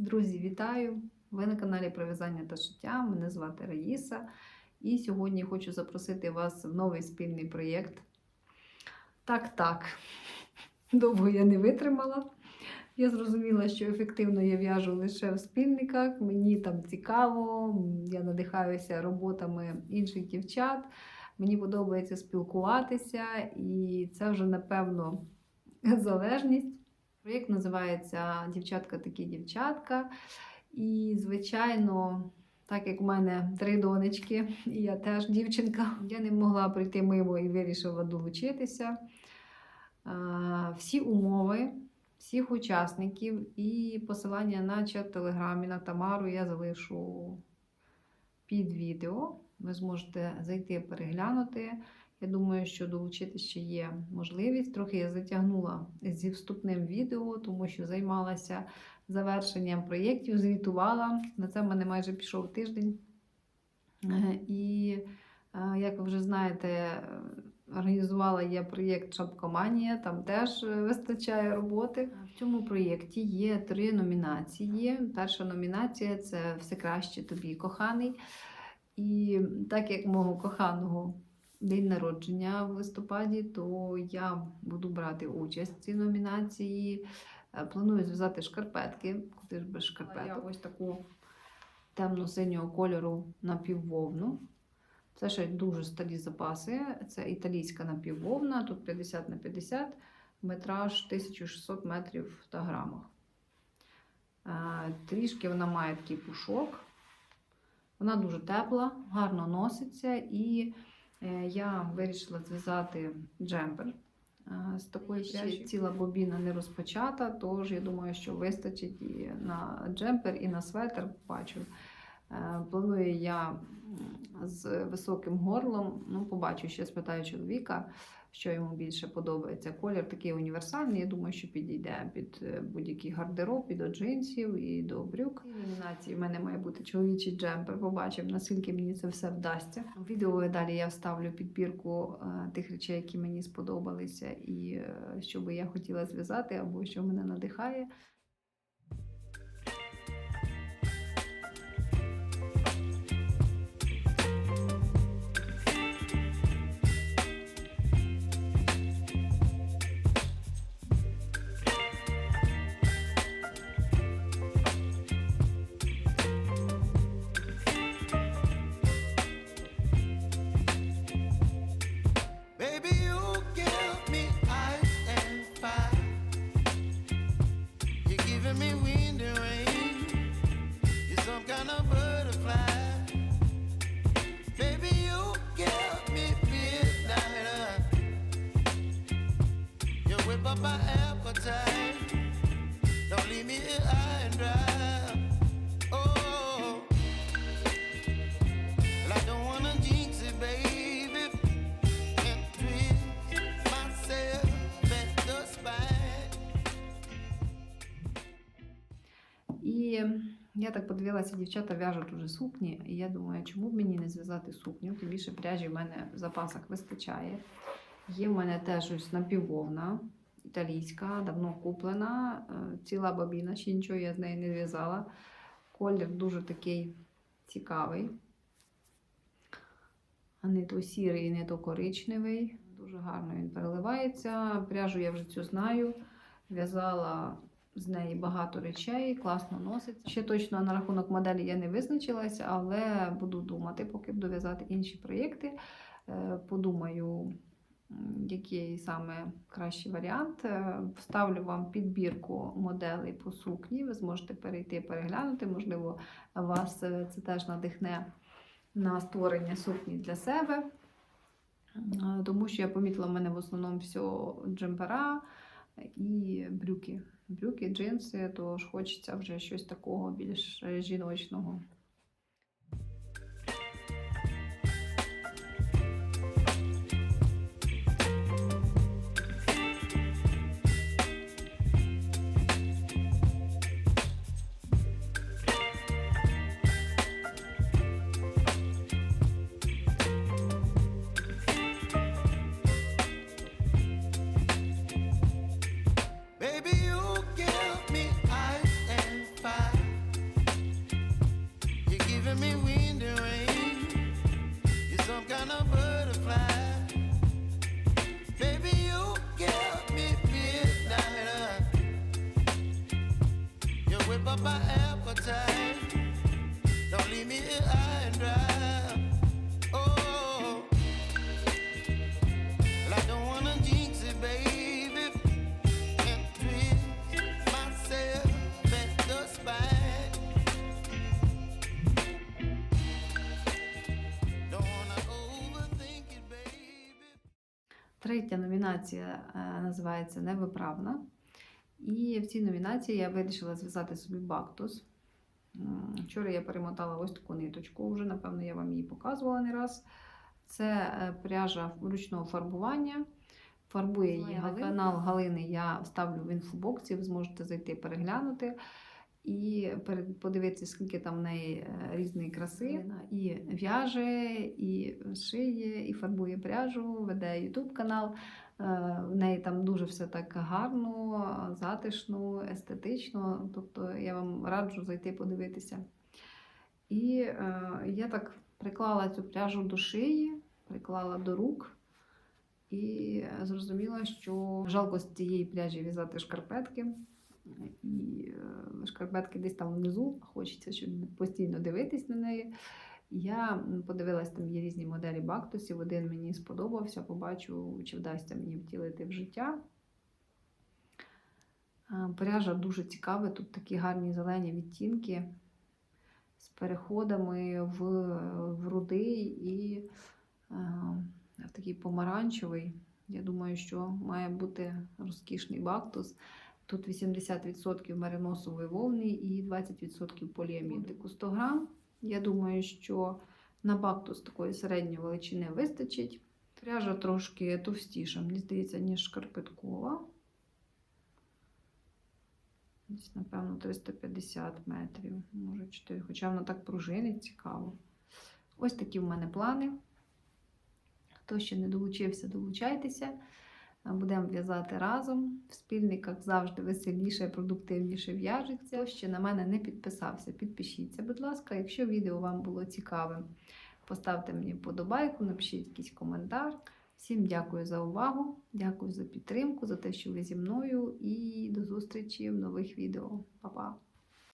Друзі, вітаю! Ви на каналі про в'язання та шиття. Мене звати Раїса. І сьогодні хочу запросити вас в новий спільний проєкт. Так, так, довго я не витримала. Я зрозуміла, що ефективно я в'яжу лише в спільниках. Мені там цікаво, я надихаюся роботами інших дівчат. Мені подобається спілкуватися, і це вже, напевно, залежність. Проєкт називається Дівчатка такі дівчатка. І, звичайно, так як в мене три донечки, і я теж дівчинка, я не могла прийти мимо і вирішила долучитися. Всі умови, всіх учасників і посилання на чат Телеграмі на Тамару я залишу під відео. Ви зможете зайти переглянути. Я думаю, що долучитися ще є можливість. Трохи я затягнула зі вступним відео, тому що займалася завершенням проєктів, звітувала. На це в мене майже пішов тиждень. Е, І, е, як ви вже знаєте, організувала я проєкт Шапкоманія, там теж е, вистачає роботи. В цьому проєкті є три номінації. Перша номінація це все краще тобі, коханий. І так як мого коханого день народження в листопаді, то я буду брати участь в цій номінації. Е, Планую зв'язати шкарпетки, куди ж без шкарпеток. Ось таку темно-синього кольору напіввовну. Це ще дуже старі запаси. Це італійська напіввовна, тут 50 на 50, метраж 1600 метрів та грамах. Е, Трішки вона має такий пушок. Вона дуже тепла, гарно носиться, і я вирішила зв'язати джемпер е, з такої пряжі. Ціла бобіна не розпочата, тож я думаю, що вистачить і на джемпер, і на светр. Бачу. Е, Планую я з високим горлом. Ну, побачу, ще спитаю чоловіка, що йому більше подобається. Колір такий універсальний. Я думаю, що підійде під е, будь-який гардероб, і до джинсів, і до брюк. Номінації в мене має бути чоловічий джемпер. Побачимо, наскільки мені це все вдасться. Відео далі я вставлю підбірку е, тих речей, які мені сподобалися, і е, що би я хотіла зв'язати, або що мене надихає. Up my appetite. Don't leave me here high and dry. Oh, baby myself. І я так подивилася, дівчата в'яжуть уже сукні, і я думаю, чому б мені не зв'язати сукню? Тим більше пряжі в мене в запасах вистачає. Є в мене теж ось напіввовна, італійська, давно куплена, е, ціла бабіна, ще нічого я з неї не в'язала. Колір дуже такий цікавий. А не то сірий, не то коричневий. Дуже гарно він переливається. Пряжу я вже цю знаю. В'язала з неї багато речей, класно носиться. Ще точно на рахунок моделі я не визначилася, але буду думати, поки буду в'язати інші проєкти. Е, Подумаю, який саме кращий варіант. Е, Вставлю вам підбірку моделей по сукні. Ви зможете перейти переглянути. Можливо, вас е, це теж надихне на створення сукні для себе. Е, Тому що я помітила, в мене в основному все джемпера і брюки. Брюки, джинси, тож хочеться вже щось такого більш жіночного. some kind of butterfly. Baby, you me. You whip up my appetite. Don't leave me here high and dry. Третя номінація е, називається Невиправна. І в цій номінації я вирішила зв'язати собі бактус. Вчора я перемотала ось таку ниточку, вже, напевно, я вам її показувала не раз. Це е, пряжа ручного фарбування. Фарбує її Галина. канал Галини. Я вставлю в інфобоксі, ви зможете зайти переглянути і подивитися, скільки там в неї е, різної краси. І в'яже, і шиє, і фарбує пряжу, веде YouTube канал. Е, В неї там дуже все так гарно, затишно, естетично. Тобто я вам раджу зайти подивитися. І е, я так приклала цю пряжу до шиї, приклала до рук. І зрозуміла, що жалко з цієї пряжі в'язати шкарпетки. І е, шкарпетки десь там внизу, хочеться, щоб постійно дивитись на неї. Я подивилась, там є різні моделі бактусів. Один мені сподобався, побачу, чи вдасться мені втілити в життя. Е, Пряжа дуже цікава, тут такі гарні зелені відтінки з переходами в, в рудий і е, в такий помаранчевий. Я думаю, що має бути розкішний бактус. Тут 80% мериносової вовни і 20% поліаміду. 100 грам. Я думаю, що на бактус такої середньої величини вистачить. Пряжа трошки товстіша, мені здається, ніж шкарпеткова. Десь, напевно, 350 метрів, може 4, хоча вона так пружинить, цікаво. Ось такі в мене плани. Хто ще не долучився, долучайтеся. Будемо в'язати разом. В спільниках завжди веселіше, продуктивніше в'яжеться. Хто ще на мене не підписався, підпишіться, будь ласка. Якщо відео вам було цікавим, поставте мені вподобайку, напишіть якийсь коментар. Всім дякую за увагу, дякую за підтримку, за те, що ви зі мною, і до зустрічі в нових відео. Па-па!